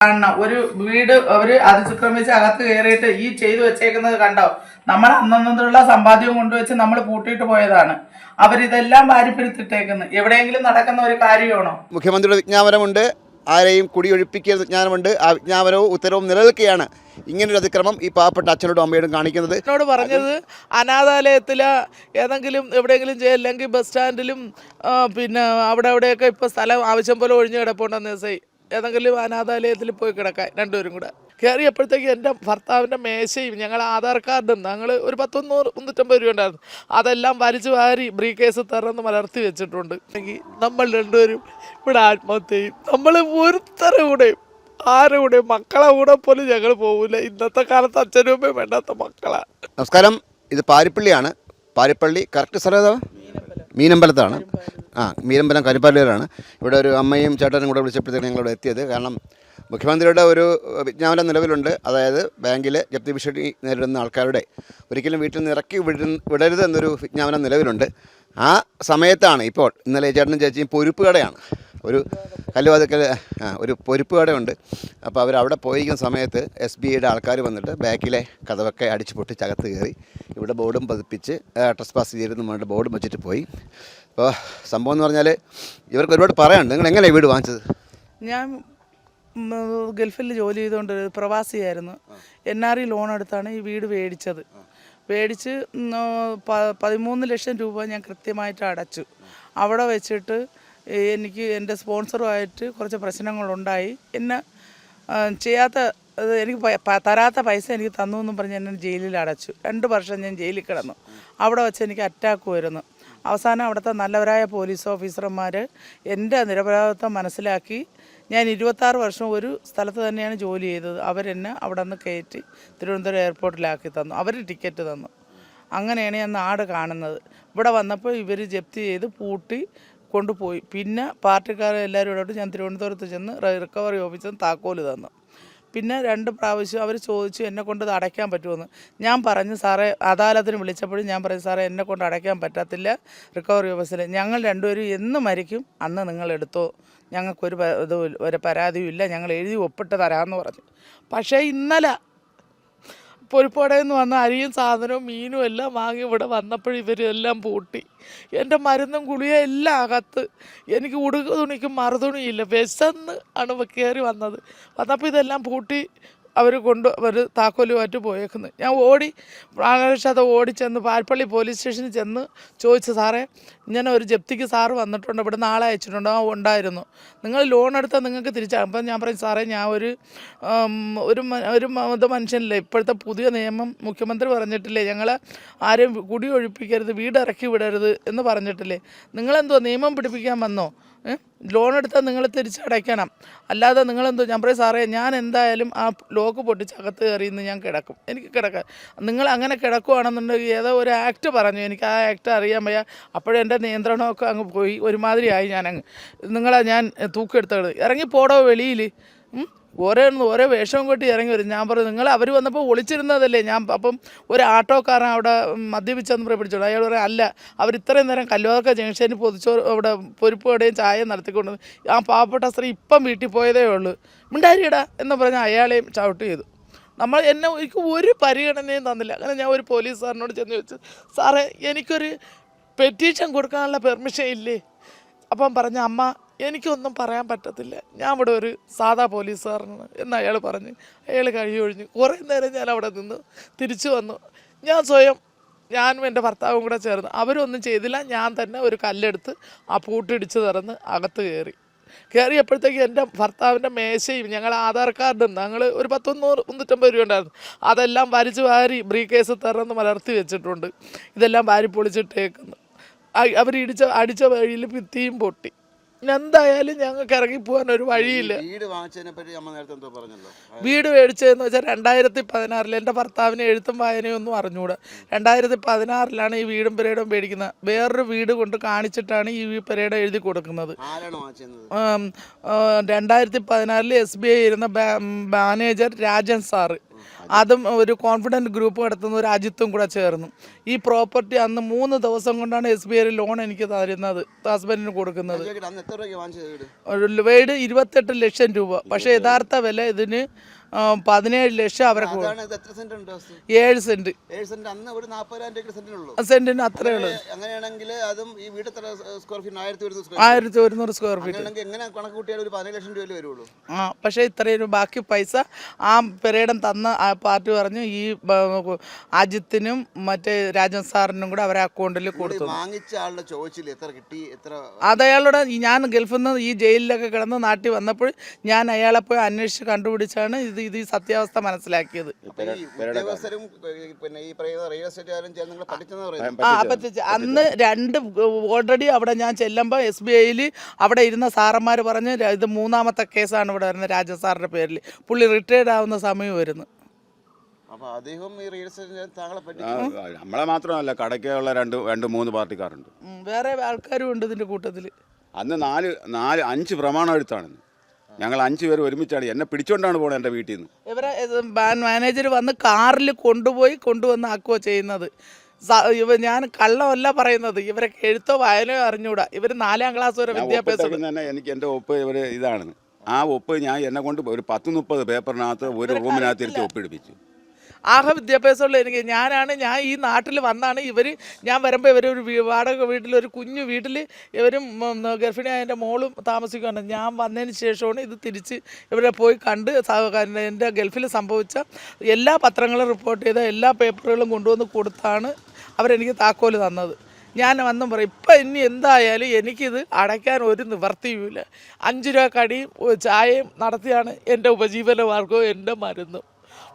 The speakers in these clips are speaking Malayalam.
കാണണം ഒരു വീട് അവർ അതിക്രമിച്ച് അകത്ത് കയറിയിട്ട് ഈ ചെയ്തു വെച്ചേക്കുന്നത് കണ്ടോ? നമ്മൾ അന്നന്നുള്ള സമ്പാദ്യവും കൊണ്ടുവച്ച് നമ്മൾ പൂട്ടിയിട്ട് പോയതാണ്. അവരിതെല്ലാം വാരിപ്പിടുത്തിട്ടേക്കുന്നത് എവിടെയെങ്കിലും നടക്കുന്ന ഒരു കാര്യമാണോ? മുഖ്യമന്ത്രിയുടെ വിജ്ഞാപനമുണ്ട്. ആരെയും കുടിയൊഴിപ്പിക്കുന്ന വിജ്ഞാപനമുണ്ട് ആ വിജ്ഞാപനവും ഉത്തരവും നിലനിൽക്കുകയാണ്. ഇങ്ങനൊരു അതിക്രമം ഈ പാവപ്പെട്ട അച്ഛനോടും അമ്മയോടും കാണിക്കുന്നത്. എന്നോട് പറഞ്ഞത് അനാഥാലയത്തിൽ ഏതെങ്കിലും എവിടെയെങ്കിലും ചെയ്യ- അല്ലെങ്കിൽ ബസ് സ്റ്റാൻഡിലും പിന്നെ അവിടെ അവിടെയൊക്കെ ഇപ്പോൾ സ്ഥലം ആവശ്യം പോലെ ഒഴിഞ്ഞു കിടപ്പുണ്ടെന്ന് ദിവസം ഏതെങ്കിലും അനാഥാലയത്തിൽ പോയി കിടക്കാൻ രണ്ടുപേരും കൂടെ. കയറിയപ്പോഴത്തേക്ക് എന്റെ ഭർത്താവിന്റെ മേശയും ഞങ്ങൾ ആധാർ കാർഡും ഞങ്ങൾ ഒരു പത്തൊന്നൂറ് മുന്നൂറ്റമ്പത് രൂപ ഉണ്ടായിരുന്നു. അതെല്ലാം വലിച്ചു വാരി ബ്രീ കേസ് തുറന്ന് മലർത്തി വെച്ചിട്ടുണ്ട്. എങ്കിൽ നമ്മൾ രണ്ടുപേരും ഇവിടെ ആത്മഹത്യ ചെയ്യും നമ്മൾ ഒരുത്തരം കൂടെയും ആരുടെ മക്കളെ കൂടെ പോലും ഞങ്ങൾ പോകില്ല ഇന്നത്തെ കാലത്ത് അച്ഛനും വേണ്ടാത്ത മക്കളാണ് നമസ്കാരം. ഇത് പാരിപ്പള്ളിയാണ്. പാരിപ്പള്ളി കറക്റ്റ് സ്ഥലം മീനമ്പലത്താണ്. ആ മീനമ്പലം കരിപ്പാലൂരാണ്. ഇവിടെ ഒരു അമ്മയും ചേട്ടനും കൂടെ വിളിച്ചപ്പോഴത്തേക്ക് ഞങ്ങളിവിടെ എത്തിയത്. കാരണം മുഖ്യമന്ത്രിയുടെ ഒരു വിജ്ഞാപനം നിലവിലുണ്ട്. അതായത് ബാങ്കിൽ ജപ്തി ഭീഷണി നേരിടുന്ന ആൾക്കാരുടെ ഒരിക്കലും വീട്ടിൽ നിന്ന് ഇറക്കി വിട വിടരുത് എന്നൊരു വിജ്ഞാപനം നിലവിലുണ്ട്. ആ സമയത്താണ് ഇപ്പോൾ ഇന്നലെ ചേട്ടനും ചേച്ചിയും പൊരുപ്പ് കടയാണ്. ഒരു കല്ലുവാതക്കൽ ഒരു പൊരുപ്പ് കടയുണ്ട്. അപ്പോൾ അവർ അവിടെ പോയിരിക്കുന്ന സമയത്ത് എസ് ബി ഐയുടെ ആൾക്കാർ വന്നിട്ട് ബാക്കിലെ കഥവൊക്കെ അടിച്ച് പൊട്ടിച്ചകത്ത് കയറി ഇവിടെ ബോർഡും പതിപ്പിച്ച് ട്രസ് പാസ് ചെയ്തിരുന്നു പറഞ്ഞിട്ട് ബോർഡും വെച്ചിട്ട് പോയി. അപ്പോൾ സംഭവം എന്ന് പറഞ്ഞാൽ ഇവർക്ക് ഒരുപാട് പറയാനുണ്ട്. നിങ്ങൾ എങ്ങനെയാണ് വീട് വാങ്ങിച്ചത്? ഞാൻ ഗൾഫിൽ ജോലി ചെയ്തുകൊണ്ട് പ്രവാസിയായിരുന്നു. എൻ ആർ ഇ ലോൺ എടുത്താണ് ഈ വീട് മേടിച്ചത്. മേടിച്ച് പതിമൂന്ന് ലക്ഷം രൂപ ഞാൻ കൃത്യമായിട്ട് അടച്ചു. അവിടെ വെച്ചിട്ട് എനിക്ക് എന്റെ സ്പോൺസറുമായിട്ട് കുറച്ച് പ്രശ്നങ്ങളുണ്ടായി. എന്നെ ചെയ്യാത്ത എനിക്ക് തരാത്ത പൈസ എനിക്ക് തന്നു എന്നും പറഞ്ഞ് എന്നെ ജയിലിൽ അടച്ചു. രണ്ട് വർഷം ഞാൻ ജയിലിൽ കിടന്നു. അവിടെ വെച്ച് എനിക്ക് അറ്റാക്ക് വരുന്നു. അവസാനം അവിടുത്തെ നല്ലവരായ പോലീസ് ഓഫീസർമാർ എന്റെ നിരപരാധിത്വം മനസ്സിലാക്കി. ഞാൻ ഇരുപത്താറ് വർഷം ഒരു സ്ഥലത്ത് തന്നെയാണ് ജോലി ചെയ്തത്. അവരെന്നെ അവിടെ നിന്ന് കയറ്റി തിരുവനന്തപുരം എയർപോർട്ടിലാക്കി തന്നു. അവർ ടിക്കറ്റ് തന്നു. അങ്ങനെയാണ് ഞാൻ നാട് കാണുന്നത്. ഇവിടെ വന്നപ്പോൾ ഇവർ ജപ്തി ചെയ്ത് പൂട്ടി കൊണ്ടുപോയി. പിന്നെ പാർട്ടിക്കാരെ എല്ലാവരും ഇടപെട്ട് ഞാൻ തിരുവനന്തപുരത്ത് ചെന്ന് റിക്കവറി ഓഫീസിൽ താക്കോൽ തന്നു. പിന്നെ രണ്ട് പ്രാവശ്യം അവർ ചോദിച്ചു എന്നെ കൊണ്ട് ഇത് അടയ്ക്കാൻ പറ്റുമെന്ന് ഞാൻ പറഞ്ഞു സാറേ അദാലത്തിന് വിളിച്ചപ്പോഴും ഞാൻ പറഞ്ഞു സാറേ എന്നെ കൊണ്ട് അടയ്ക്കാൻ പറ്റത്തില്ല റിക്കവറി ഓഫീസിൽ ഞങ്ങൾ രണ്ടുപേരും എന്ന് മരിക്കും അന്ന് നിങ്ങൾ എടുത്തോ. ഞങ്ങൾക്കൊരു ഇത് ഒരു പരാതിയും ഇല്ല. ഞങ്ങൾ എഴുതി ഒപ്പിട്ട് തരാമെന്ന് പറഞ്ഞു. പക്ഷേ ഇന്നലെ പൊരിപ്പടയിൽ നിന്ന് വന്ന അരിയും സാധനവും മീനും എല്ലാം വാങ്ങി ഇവിടെ വന്നപ്പോൾ ഇവരെല്ലാം പൂട്ടി. എന്റെ മരുന്നും ഗുളിയും എല്ലാം അകത്ത്. എനിക്ക് ഉടുക തുണിക്കും മറുതുണിയില്ല വിശന്ന് ആണ് കയറി വന്നത്. വന്നപ്പോൾ ഇതെല്ലാം പൂട്ടി. അവർ കൊണ്ട് അവർ താക്കോലുമായിട്ട് പോയേക്കുന്നത് ഞാൻ ഓടി പ്രാണരക്ഷാതെ ഓടി ചെന്ന് പാൽപ്പള്ളി പോലീസ് സ്റ്റേഷനിൽ ചെന്ന് ചോദിച്ചു സാറേ ഇങ്ങനെ ഒരു ജപ്തിക്ക് സാറ് വന്നിട്ടുണ്ട് ഇവിടെ നാളെ അയച്ചിട്ടുണ്ട്? ഉണ്ടായിരുന്നു. നിങ്ങൾ ലോൺ എടുത്താൽ നിങ്ങൾക്ക് തിരിച്ചാകും അപ്പം ഞാൻ പറയും സാറേ ഞാൻ ഒരു ഒരു ഒരു ഇത് മനുഷ്യനല്ലേ ഇപ്പോഴത്തെ പുതിയ നിയമം മുഖ്യമന്ത്രി പറഞ്ഞിട്ടില്ലേ ഞങ്ങൾ ആരെയും കുടി ഒഴിപ്പിക്കരുത് വീട് ഇറക്കി വിടരുത് എന്ന് പറഞ്ഞിട്ടില്ലേ. നിങ്ങളെന്തോ നിയമം പിടിപ്പിക്കാൻ വന്നോ? ലോൺ എടുത്താൽ നിങ്ങൾ തിരിച്ചടയ്ക്കണം. അല്ലാതെ നിങ്ങളെന്തോ ഞാൻ പറയും സാറേ ഞാൻ എന്തായാലും ആ ലോക്ക് പൊട്ടിച്ച് അകത്ത് കയറി ഇന്ന് ഞാൻ കിടക്കും. എനിക്ക് കിടക്കാം നിങ്ങൾ അങ്ങനെ കിടക്കുവാണെന്നുണ്ടെങ്കിൽ ഏതോ ഒരു ആക്ട് പറഞ്ഞു. എനിക്ക് ആ ആക്ട് അറിയാൻ വയ്യ. അപ്പോഴെന്റെ നിയന്ത്രണമൊക്കെ അങ്ങ് പോയി. ഒരുമാതിരിയായി ഞാനങ്ങ്. നിങ്ങളെ ഞാൻ തൂക്കെടുത്തത് ഇറങ്ങി പോടോ വെളിയിൽ ഓരോ ഓരോ വേഷവും കൂട്ടി ഇറങ്ങി വരും. ഞാൻ പറഞ്ഞു നിങ്ങൾ അവർ വന്നപ്പോൾ ഒളിച്ചിരുന്നതല്ലേ? ഞാൻ അപ്പം ഒരു ആട്ടോക്കാരൻ അവിടെ മദ്യപിച്ചെന്ന് പറയും പിടിച്ചോളൂ അയാൾ പറയാം അല്ല അവർ ഇത്രയും നേരം കല്ലുവാക്ക ജംഗ്ഷനിൽ പൊതിച്ചോ അവിടെ പൊരിപ്പ് കടയും ചായ നടത്തിക്കൊണ്ട് ആ പാവപ്പെട്ട സ്ത്രീ ഇപ്പം വീട്ടിൽ പോയതേ ഉള്ളൂ. മിണ്ടാരിയടാ എന്ന് പറഞ്ഞ് അയാളെയും ചവിട്ട് ചെയ്തു. നമ്മൾ എന്നെ എനിക്ക് ഒരു പരിഗണനയും തന്നില്ല. അങ്ങനെ ഞാൻ ഒരു പോലീസ് സാറിനോട് ചെന്ന് ചോദിച്ചു സാറേ എനിക്കൊരു പെറ്റീഷൻ കൊടുക്കാനുള്ള പെർമിഷൻ ഇല്ലേ? അപ്പം പറഞ്ഞ അമ്മ എനിക്കൊന്നും പറയാൻ പറ്റത്തില്ല. ഞാൻ ഇവിടെ ഒരു സാധാ പോലീസുകാരനാണ് എന്ന് അയാൾ പറഞ്ഞ്. അയാൾ കഴിയൊഴിഞ്ഞ് കുറേ നേരം ഞാൻ അവിടെ നിന്ന് തിരിച്ചു വന്നു. ഞാൻ സ്വയം ഞാനും എന്റെ ഭർത്താവും കൂടെ ചേർന്ന് അവരൊന്നും ചെയ്തില്ല. ഞാൻ തന്നെ ഒരു കല്ലെടുത്ത് ആ പൂട്ടിടിച്ച് തുറന്ന് അകത്ത് കയറി. കയറിയപ്പോഴത്തേക്ക് എന്റെ ഭർത്താവിന്റെ മേശയും ഞങ്ങൾ ആധാർ കാർഡും ഞങ്ങൾ ഒരു പത്തൊന്നൂറ് മുന്നൂറ്റമ്പത് രൂപ ഉണ്ടായിരുന്നു. അതെല്ലാം വലിച്ചു വാരി ബ്രീ കേസ് തുറന്ന് മലർത്തി വെച്ചിട്ടുണ്ട്. ഇതെല്ലാം വാരി പൊളിച്ചിട്ടേക്കുന്നു. അവർ ഇടിച്ച അടിച്ച വഴിയിൽ ഭിത്തിയും പൊട്ടി. എന്തായാലും ഞങ്ങൾക്ക് ഇറങ്ങി പോകാൻ ഒരു വഴിയില്ല. വീട് വാങ്ങിച്ചതിനെ പറ്റി നമ്മൾ നേരത്തെ എന്തോ പറഞ്ഞല്ലോ? വീട് മേടിച്ചതെന്ന് വെച്ചാൽ രണ്ടായിരത്തി പതിനാറിൽ എന്റെ ഭർത്താവിന് എഴുത്തും വായനയും ഒന്നും അറിഞ്ഞുകൂടാ രണ്ടായിരത്തി പതിനാറിലാണ് ഈ വീടും പെരേടും മേടിക്കുന്നത്. വേറൊരു വീട് കൊണ്ട് കാണിച്ചിട്ടാണ് ഈ പെരേഡ് എഴുതി കൊടുക്കുന്നത്. രണ്ടായിരത്തി പതിനാറിൽ എസ് ബി ഐ ഇരുന്ന മാനേജർ രാജൻ സാറ്. അതും ഒരു കോൺഫിഡന്റ് ഗ്രൂപ്പ് നടത്തുന്ന ഒരു അജിത്തും കൂടെ ചേർന്നു. ഈ പ്രോപ്പർട്ടി അന്ന് മൂന്ന് ദിവസം കൊണ്ടാണ് എസ് ബി ഐ ലോൺ എനിക്ക് തരുന്നത് ഹസ്ബൻഡിന് കൊടുക്കുന്നത്. വീട് ഇരുപത്തെട്ട് ലക്ഷം രൂപ. പക്ഷേ യഥാർത്ഥ വില ഇതിന് പതിനേഴ് ലക്ഷം അവർക്ക് ഏഴ് സെന്റ്. സെന്റിന് അത്രേ ഉള്ളൂ. അങ്ങനെയാണെങ്കിൽ അതും ഈ വീട് ആയിരത്തി ഒരുന്നൂറ് സ്ക്വയർ ഫീറ്റ് എങ്ങനെ കണക്ക് കൂട്ടിയാൽ ഒരു പതിനേഴ് ലക്ഷം രൂപ വരുള്ളൂ. ആ പക്ഷേ ഇത്രയും ബാക്കി പൈസ ആ പെരേടം തന്ന ആ പാർട്ടി പറഞ്ഞു ഈ അജിത്തിനും മറ്റേ രാജൻ സാറിനും കൂടെ അവരെ അക്കൗണ്ടിൽ കൊടുത്തു. വാങ്ങിച്ച ആളുടെ ചോദിച്ചില്ല എത്ര കിട്ടി എത്ര അത് അയാളുടെ ഞാൻ ഗൾഫിൽ നിന്ന് ഈ ജയിലിലൊക്കെ കിടന്ന് നാട്ടിൽ വന്നപ്പോൾ ഞാൻ അയാളെ പോയി അന്വേഷിച്ച് കണ്ടുപിടിച്ചാണ് ഇത് ഇത് ഈ സത്യാവസ്ഥ മനസ്സിലാക്കിയത്. ആ പറ്റിച്ച്. അന്ന് രണ്ട് ഓൾറെഡി അവിടെ ഞാൻ ചെല്ലുമ്പോൾ എസ് ബി ഐയിൽ അവിടെ ഇരുന്ന സാറന്മാർ പറഞ്ഞ് ഇത് മൂന്നാമത്തെ കേസാണ് ഇവിടെ വരുന്നത് രാജ സാറിന്റെ പേരിൽ പുള്ളി റിട്ടയർഡ് ആവുന്ന സമയം വരുന്നു. നമ്മളെ മാത്രമല്ല കടയ്ക്കുള്ള രണ്ട് രണ്ട് മൂന്ന് പാർട്ടിക്കാരുണ്ട്. വേറെ ആൾക്കാരും ഉണ്ട് ഇതിന്റെ കൂട്ടത്തിൽ. അന്ന് നാല് നാല് അഞ്ച് പ്രമാണം എടുത്താണ് ഞങ്ങൾ അഞ്ചു പേര് ഒരുമിച്ചാണ്. എന്നെ പിടിച്ചോണ്ടാണ് പോണത് എന്റെ വീട്ടിൽ നിന്ന് ഇവരെ മാനേജർ വന്ന് കാറിൽ കൊണ്ടുപോയി കൊണ്ടുവന്ന് ആക്കുകയോ ചെയ്യുന്നത്. ഇവ ഞാൻ കള്ളമല്ല പറയുന്നത്. ഇവരൊക്കെ എഴുത്തോ വായനയോ അറിഞ്ഞൂടാ. ഇവർ നാലാം ക്ലാസ് വരെ വിദ്യാഭ്യാസം തന്നെ എനിക്ക് എന്റെ ഒപ്പ് ഇവർ ഇതാണ്. ആ ഒപ്പ് ഞാൻ എന്നെ കൊണ്ട് ഒരു പത്ത് മുപ്പത് പേപ്പറിനകത്ത് ഒരു റൂമിനകത്ത് ഇരുത്തി ഒപ്പിടിപ്പിച്ചു. ആകെ വിദ്യാഭ്യാസമുള്ള എനിക്ക് ഞാനാണ് ഞാൻ ഈ നാട്ടിൽ വന്നാണ്. ഇവർ ഞാൻ വരുമ്പോൾ ഇവർ ഒരു വാടക വീട്ടിൽ ഒരു കുഞ്ഞു വീട്ടിൽ ഇവരും ഗർഭിണിയായ എന്റെ മോളും താമസിക്കുകയാണ് ഞാൻ വന്നതിന് ശേഷമാണ് ഇത് തിരിച്ച് ഇവരെ പോയി കണ്ട് എന്റെ ഗൾഫിൽ സംഭവിച്ച എല്ലാ പത്രങ്ങളും റിപ്പോർട്ട് ചെയ്ത എല്ലാ പേപ്പറുകളും കൊണ്ടുവന്ന് കൊടുത്താണ് അവരെനിക്ക് താക്കോൽ തന്നത്. ഞാൻ വന്നും പറയും ഇപ്പം ഇനി എന്തായാലും എനിക്കിത് അടയ്ക്കാൻ ഒരു നിവർത്തിയുമില്ല. അഞ്ച് രൂപ കടിയും ചായയും നടത്തിയാണ് എന്റെ ഉപജീവന മാർഗവും എന്റെ മരുന്നും.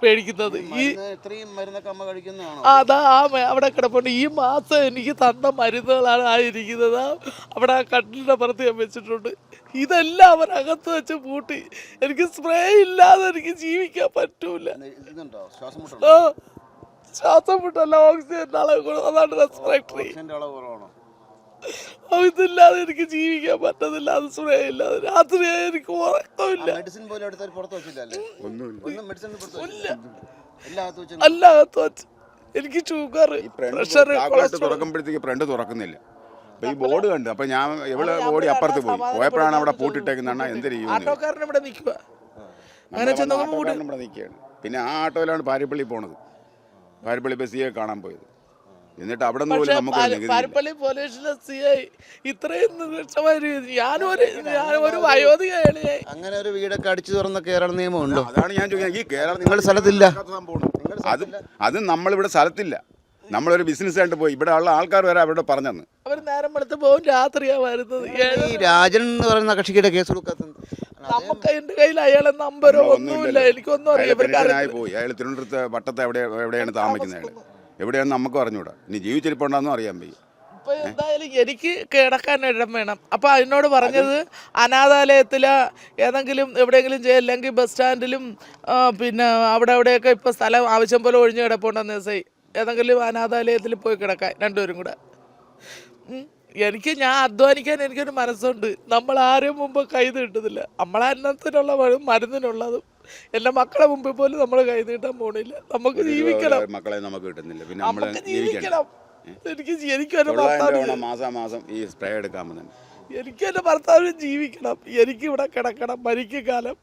മേടിക്കുന്നത് ഈ മരുന്ന് ഇത്രയും മരുന്നൊക്കെ അമ്മ കഴിക്കുന്നതാണോ? അതാ ആ മ- അവിടെ കിടപ്പുണ്ട്. ഈ മാസം എനിക്ക് തന്ന മരുന്നുകളാണ് ആ ഇരിക്കുന്നത്. ആ അവിടെ ആ കട്ടിലിന്റെ പുറത്ത് ഞാൻ വെച്ചിട്ടുണ്ട്. ഇതെല്ലാം അവരകത്ത് വെച്ച് പൂട്ടി. എനിക്ക് സ്പ്രേ ഇല്ലാതെ എനിക്ക് ജീവിക്കാൻ പറ്റൂല. ഇതുണ്ടോ? ശ്വാസം മുട്ടുണ്ടോ ആ, ശ്വാസം മുട്ടല്ല ഓക്സിജൻ അളവ് കൂടും അതാണ് റെസ്പിറേറ്ററി ഓക്സിജന്റെ അളവ് കുറവാണോ? ഇതില്ലാതെ എനിക്ക് ജീവിക്കാൻ പറ്റത്തില്ല. അത് സുഖമില്ലാതെ രാത്രിയായി രാത്രി എനിക്ക് ഉറക്കമില്ല. മെഡിസിൻ പോലും എടുത്താൽ പുറത്ത് വെച്ചില്ലല്ലേ ഒന്നും മെഡിസിൻ പുറത്ത് വെച്ച് അല്ലാത്ത വെച്ച് എനിക്ക് ഷുഗർ പ്രഷർ തുറക്കുമ്പോഴത്തേക്ക് ഫ്രണ്ട് തുറക്കുന്നില്ല. അപ്പൊ ഈ ബോർഡ് കണ്ട്. അപ്പൊ ഞാൻ എവിടെ ഓടി അപ്പുറത്ത് പോയി. പോയപ്പോഴാണ് അവിടെ പൂട്ടിട്ടേക്കുന്ന. എന്ത് ആട്ടോക്കാരൻ ഇവിടെ നിൽക്കുക അങ്ങനെ ചെന്ന് നോക്കുമ്പോൾ കൂടി ഇവിടെ നിൽക്കുകയാണ്. പിന്നെ ആ ആട്ടോയിലാണ് പാരിപ്പള്ളി പോണത്. പാരിപ്പള്ളി ബസ്സിയെ കാണാൻ പോയത്. എന്നിട്ട് അവിടെ നിന്ന് പോലും നമുക്ക് പാരിപ്പള്ളി പോലീസിലെ സി ഐ ഇത്രയും നിമിഷമായ രീതി ഞാനും ഒരു ഞാനും ഒരു വയോധികയാണ് ഞാൻ അങ്ങനെ ഒരു വീടൊക്കെ അടിച്ചു തുറന്ന കേരള നിയമം ഉണ്ടോ? അതാണ് ഞാൻ ചോദിക്കുന്നത്. ഈ കേരള നിങ്ങൾ സ്ഥലത്തില്ല. അത് അത് നമ്മളിവിടെ സ്ഥലത്തില്ല. നമ്മളൊരു ബിസിനസ് ആയിട്ട് പോയി. ഇവിടെ ഉള്ള ആൾക്കാർ വരെ അവരോട് പറഞ്ഞു അവർ നേരം വെളുത്ത് പോകും രാത്രിയാ വരുന്നത്. ഈ രാജൻ എന്ന് പറയുന്ന കക്ഷിയുടെ കേസ് കൊടുക്കാത്തത് നമുക്ക് എന്റെ കയ്യിൽ അയാളെ നമ്പരോ ഒന്നുമില്ല. എനിക്കൊന്നും അറിയാം പോയി. അയാൾ തിരുവനന്തപുരത്ത് വട്ടത്തെ എവിടെ എവിടെയാണ് താമസിക്കുന്നത് അയാൾ എവിടെയാണെന്ന് നമുക്ക് അറിഞ്ഞൂടാ. ഇനി ജീവിച്ചിരിപ്പുണ്ടെന്നും അറിയാൻ വയ്യ. എന്തായാലും എനിക്ക് കിടക്കാൻ ഇടം വേണം. അപ്പൊ അതിനോട് പറഞ്ഞത് അനാഥാലയത്തിൽ ഏതെങ്കിലും എവിടെയെങ്കിലും ചെയ്യ- അല്ലെങ്കിൽ ബസ് സ്റ്റാൻഡിലും ആ, പിന്നെ അവിടെ അവിടെയൊക്കെ ഇപ്പൊ സ്ഥലം ആവശ്യം പോലെ ഒഴിഞ്ഞു കിടപ്പുണ്ടെന്ന് എസ് ഏതെങ്കിലും അനാഥാലയത്തിൽ പോയി കിടക്കാൻ രണ്ടുപേരും കൂടെ. ഉം. എനിക്ക് ഞാൻ അധ്വാനിക്കാൻ എനിക്കൊരു മനസ്സുണ്ട്. നമ്മൾ ആരും മുമ്പ് കൈ നീട്ടുന്നില്ല. നമ്മളെ അന്നത്തിനുള്ള മരുന്നിനുള്ളതും എന്റെ മക്കളെ മുമ്പിൽ പോലും നമ്മൾ കൈ നീട്ടാൻ പോണില്ല. നമുക്ക് ജീവിക്കണം. മക്കളെ നമുക്ക് കിട്ടുന്നില്ല. പിന്നെ നമ്മൾ നമുക്ക് ജീവിക്കണം. ജീവിക്കണം എനിക്ക് തൊള്ളായിരം ഭർത്താവ് രൂപ മാസാ മാസം ഈ സ്പ്രേ എടുക്കാൻ തന്നെ എനിക്ക് എന്റെ ഭർത്താവിന് ജീവിക്കണം. എനിക്ക് ഇവിടെ കിടക്കണം. മരിക്കും കാലം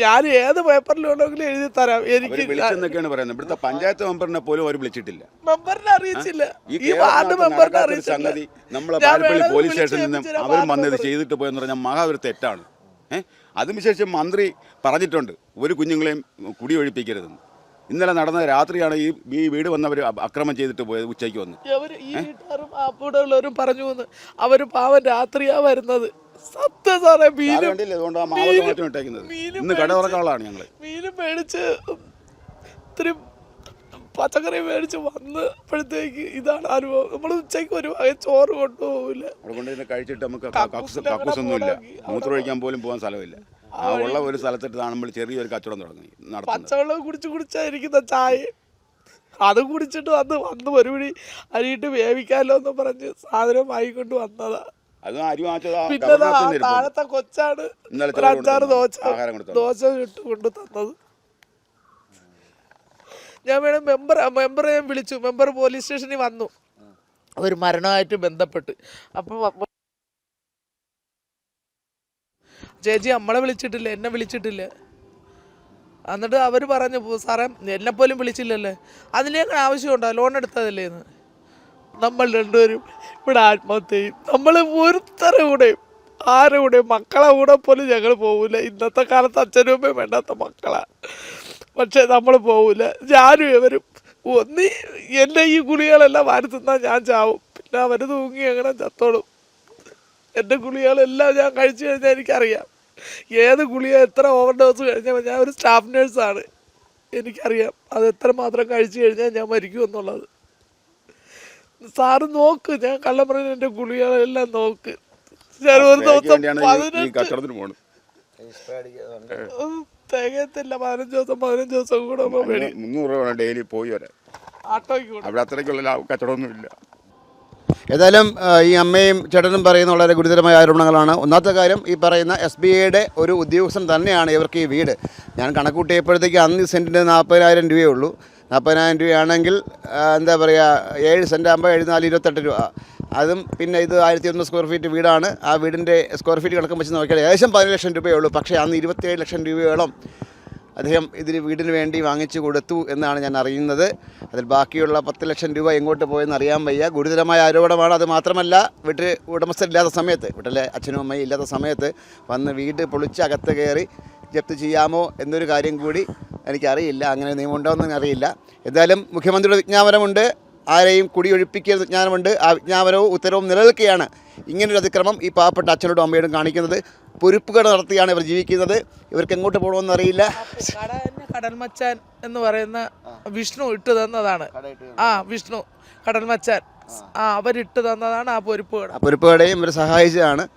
ഞാൻ ഏത് പേപ്പറിലുണ്ടെങ്കിലും വേണമെങ്കിലും എഴുതി തരാം. അവർ എനിക്ക് വിളിച്ചെന്നൊക്കെയാണ് പറയുന്നത്. ഇവിടുത്തെ പഞ്ചായത്ത് മെമ്പറിനെ പോലും അവർ വിളിച്ചിട്ടില്ല. മെമ്പറിനെ അറിയിച്ചില്ല. ഈ ഈ വാർഡ് മെമ്പറിനെ നടക്കാത്തൊരു അറിയിച്ചില്ല സംഗതി നമ്മളെ ഞാൻ പാലപ്പള്ളി വേണമെങ്കിൽ പോലീസ് വിളിച്ച് സ്റ്റേഷനിൽ നിന്ന് അവർ അവരും വാർഡ് വന്നത്. ചെയ്തിട്ട് പോയെന്ന് പറഞ്ഞാൽ മഹാ ഒരു തെറ്റാണ്. അതിനുശേഷം മന്ത്രി പറഞ്ഞിട്ടുണ്ട് ഒരു കുഞ്ഞുങ്ങളെയും കുടിയൊഴിപ്പിക്കരുതെന്ന്. ഇന്നലെ നടന്ന രാത്രിയാണ് ഈ ഈ വീട് വന്നവർ അക്രമം ചെയ്തിട്ട് പോയത് ഉച്ചയ്ക്ക് വന്ന്. അവിടെ ഉള്ളവരും പറഞ്ഞു അവർ പാവം രാത്രിയാ വരുന്നത്. സത്യം സാറേ മീനും ഇന്ന് കട തുറക്കാനുള്ളതാണ് ഞങ്ങൾ മീനും മേടിച്ച് ഇത്തിരി പച്ചക്കറി മേടിച്ച് വന്നപ്പോഴത്തേക്ക് ഇതാണ് അനുഭവം. നമ്മൾ ഉച്ചയ്ക്ക് ഒരു ചോറ് കൊണ്ടുപോകില്ല അവിടെ കൊണ്ട് കഴിച്ചിട്ട് നമുക്ക് കക്കൂസൊന്നുമില്ല മൂത്രമൊഴിക്കാൻ പോലും പോകാൻ സ്ഥലമില്ല. ആ ഉള്ള ഒരു സ്ഥലത്തിട്ടാണ് നമ്മൾ ചെറിയൊരു കച്ചവടം തുടങ്ങി പച്ചവെള്ളം കുടിച്ച് കുടിച്ചായിരിക്കുന്ന ചായ. അത് കുടിച്ചിട്ട് വന്ന് വന്ന് ഒരു പിടി അരിയിട്ട് വേവിക്കാമല്ലോ എന്ന് പറഞ്ഞ് സാധനം വാങ്ങിക്കൊണ്ട് വന്നതാ. അതും അരി പിന്നെ. താഴത്തെ കൊച്ചാണ് ഒരു അഞ്ചാറ് ദോശ ദോശ ഇട്ട് കൊണ്ട് തന്നത് ഞാൻ വേണം മെമ്പർ മെമ്പറെ ഞാൻ വിളിച്ചു. മെമ്പർ പോലീസ് സ്റ്റേഷനിൽ വന്നു. ഒരു മരണമായിട്ട് ബന്ധപ്പെട്ട്. അപ്പോൾ ചേച്ചി നമ്മളെ വിളിച്ചിട്ടില്ല എന്നെ വിളിച്ചിട്ടില്ല. എന്നിട്ട് അവർ പറഞ്ഞു സാറേ എന്നെ പോലും വിളിച്ചില്ലല്ലേ അതിനേക്കാൾ ആവശ്യമുണ്ടോ? ലോൺ എടുത്തതല്ലേ എന്ന്. നമ്മൾ രണ്ടുപേരും ഇവിടെ ആത്മഹത്യ നമ്മൾ ഒരുത്തരം കൂടെയും ആരുടെ കൂടെയും മക്കളെ കൂടെ പോലും ഞങ്ങൾ പോകില്ല ഇന്നത്തെ കാലത്ത് അച്ഛനും വേണ്ടാത്ത മക്കളാ. പക്ഷെ നമ്മൾ പോകില്ല ഞാനും ഇവരും ഒന്നി എന്റെ ഈ ഗുളികളെല്ലാം വാരി തിന്നാൽ ഞാൻ ചാവും. പിന്നെ അവർ തൂങ്ങി അങ്ങനെ ചത്തോളും. എന്റെ ഗുളികളെല്ലാം ഞാൻ കഴിച്ചു കഴിഞ്ഞാൽ എനിക്കറിയാം. ഏത് ഗുളിക എത്ര ഓവർ ഡോസ് കഴിഞ്ഞാൽ ഞാൻ ഒരു സ്റ്റാഫ് നേഴ്സാണ് എനിക്കറിയാം അത് എത്ര മാത്രം കഴിച്ചു കഴിഞ്ഞാൽ ഞാൻ മരിക്കും എന്നുള്ളത്. സാറ് നോക്ക് ഞാൻ കള്ളം പറഞ്ഞ എന്റെ ഗുളികളെല്ലാം നോക്ക്. ഞാൻ ഒരു ദിവസം പതിനെട്ട് തികയത്തില്ല പതിനഞ്ച് ദിവസം പതിനഞ്ച് ദിവസം കൂടെ ആകുമ്പോൾ മേടി മുന്നൂറ് രൂപ വേണം ഡെയിലി പോയി വരാൻ. ആട്ടോയ്ക്ക് കൂടെ അവിടെ അത്രയ്ക്കുള്ള ലാഭ- കച്ചവടമൊന്നുമില്ല. ഏതായാലും ഈ അമ്മയും ചേട്ടനും പറയുന്ന വളരെ ഗുരുതരമായ ആരോപണങ്ങളാണ്. ഒന്നാമത്തെ കാര്യം ഈ പറയുന്ന എസ് ബി ഐയുടെ ഒരു ഉദ്യോഗസ്ഥൻ തന്നെയാണ് ഇവർക്ക് ഈ വീട്. ഞാൻ കണക്കൂട്ടിയപ്പോഴത്തേക്ക് അന്ന് സെന്റിന് നാൽപ്പതിനായിരം രൂപയേ ഉള്ളൂ. നാൽപ്പതിനായിരം രൂപയാണെങ്കിൽ എന്താ പറയുക ഏഴ് സെന്റ് ആകുമ്പോൾ എഴുന്നാൽ ഇരുപത്തെട്ട് രൂപ. അതും പിന്നെ ഇത് ആയിരത്തി ഒന്ന് സ്ക്വയർ ഫീറ്റ് വീടാണ്. ആ വീടിന്റെ സ്ക്വയർ ഫീറ്റ് കണക്കും വെച്ച് നോക്കിയാൽ ഏകദേശം പതിനേഴ് ലക്ഷം രൂപയേ ഉള്ളൂ. പക്ഷേ അന്ന് ഇരുപത്തിയേഴ് ലക്ഷം രൂപയോളം അദ്ദേഹം ഇതിന് വീടിന് വേണ്ടി വാങ്ങിച്ചു കൊടുത്തു എന്നാണ് ഞാൻ അറിയുന്നത്. അതിൽ ബാക്കിയുള്ള പത്ത് ലക്ഷം രൂപ എങ്ങോട്ട് പോയെന്ന് അറിയാൻ വയ്യ. ഗുരുതരമായ ആരോപണമാണ്. അത് മാത്രമല്ല വീട്ടിൽ ഉടമസ്ഥരില്ലാത്ത സമയത്ത് വീട്ടിലെ അച്ഛനും അമ്മയും ഇല്ലാത്ത സമയത്ത് വന്ന് വീട് പൊളിച്ച് അകത്ത് കയറി ജപ്തി ചെയ്യാമോ എന്നൊരു കാര്യം കൂടി എനിക്കറിയില്ല. അങ്ങനെ നിയമമുണ്ടോയെന്ന് അറിയില്ല എന്തായാലും മുഖ്യമന്ത്രിയുടെ വിജ്ഞാപനമുണ്ട്. ആരെയും കുടിയൊഴിപ്പിക്കുന്ന വിജ്ഞാപനമുണ്ട് ആ വിജ്ഞാപനവും ഉത്തരവും നിലനിൽക്കുകയാണ്. ഇങ്ങനൊരു അതിക്രമം ഈ പാവപ്പെട്ട അച്ഛനോടും അമ്മയോടും കാണിക്കുന്നത്. പൊരുപ്പുകട നടത്തിയാണ് ഇവർ ജീവിക്കുന്നത്. ഇവർക്ക് എങ്ങോട്ട് പോകണമെന്ന് അറിയില്ല. കട തന്നെ കടൽ മച്ചാൻ എന്ന് പറയുന്ന വിഷ്ണു ഇട്ട് തന്നതാണ്. ആ വിഷ്ണു. കടൽ മച്ചാൻ. ആ. അവരിട്ട് തന്നതാണ് ആ പൊരുപ്പുകട. പൊരുപ്പുകടയും ഇവർ സഹായിച്ചതാണ്.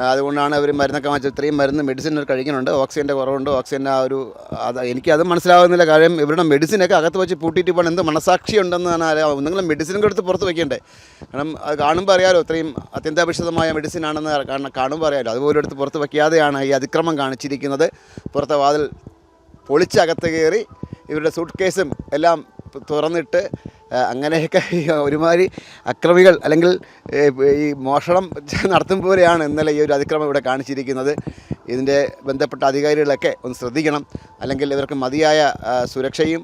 അതുകൊണ്ടാണ് അവർ മരുന്നൊക്കെ വാങ്ങിച്ചത്. ഇത്രയും മരുന്ന് മെഡിസിൻ കഴിക്കുന്നുണ്ട്. ഓക്സിജന്റെ കുറവുണ്ട്. ഓക്സിജന്റെ ആ ഒരു അത് എനിക്കത് മനസ്സിലാവുന്നില്ല. കാര്യം ഇവരുടെ മെഡിസിനൊക്കെ അകത്ത് വെച്ച് പൂട്ടിയിട്ട് പോകണം എന്ത് മനസാക്ഷി ഉണ്ടെന്ന് ഞാൻ അറിയാം. ഒന്നെങ്കിലും മെഡിസിനും എടുത്ത് പുറത്ത് വയ്ക്കണ്ടേ കാരണം അത് കാണുമ്പോൾ അറിയാലോ ഇത്രയും അത്യന്താപേക്ഷിതമായ കാണ- കാണുമ്പോൾ അറിയാലോ. അതുപോലെ എടുത്ത് പുറത്ത് വയ്ക്കാതെയാണ് ഈ അതിക്രമം കാണിച്ചിരിക്കുന്നത്. പുറത്തെ വാതിൽ പൊളിച്ചകത്ത് കയറി ഇവരുടെ സൂട്ട് കേസും എല്ലാം തുറന്നിട്ട് അങ്ങനെയൊക്കെ ഒരുമാതിരി അക്രമികൾ അല്ലെങ്കിൽ ഈ മോഷണം നടത്തും പോലെയാണ് ഇന്നലെ ഈ ഒരു അതിക്രമം ഇവിടെ കാണിച്ചിരിക്കുന്നത്. ഇതിന്റെ ബന്ധപ്പെട്ട അധികാരികളൊക്കെ ഒന്ന് ശ്രദ്ധിക്കണം. അല്ലെങ്കിൽ ഇവർക്ക് മതിയായ സുരക്ഷയും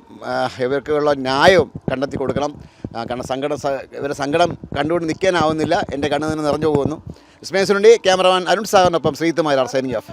ഇവർക്കുള്ള ന്യായവും കണ്ടെത്തി കൊടുക്കണം. കാരണം സങ്കടം ഇവരുടെ സങ്കടം കണ്ടുകൊണ്ട് നിൽക്കാനാവുന്നില്ല. എന്റെ കണ്ണു നിന്ന് നിറഞ്ഞു പോകുന്നു. വിസ്മയസുണ്ടി ക്യാമറമാൻ അരുൺ സാഗറിനൊപ്പം ശ്രീത്തുമാരാർ സൈനിങ് ഓഫ്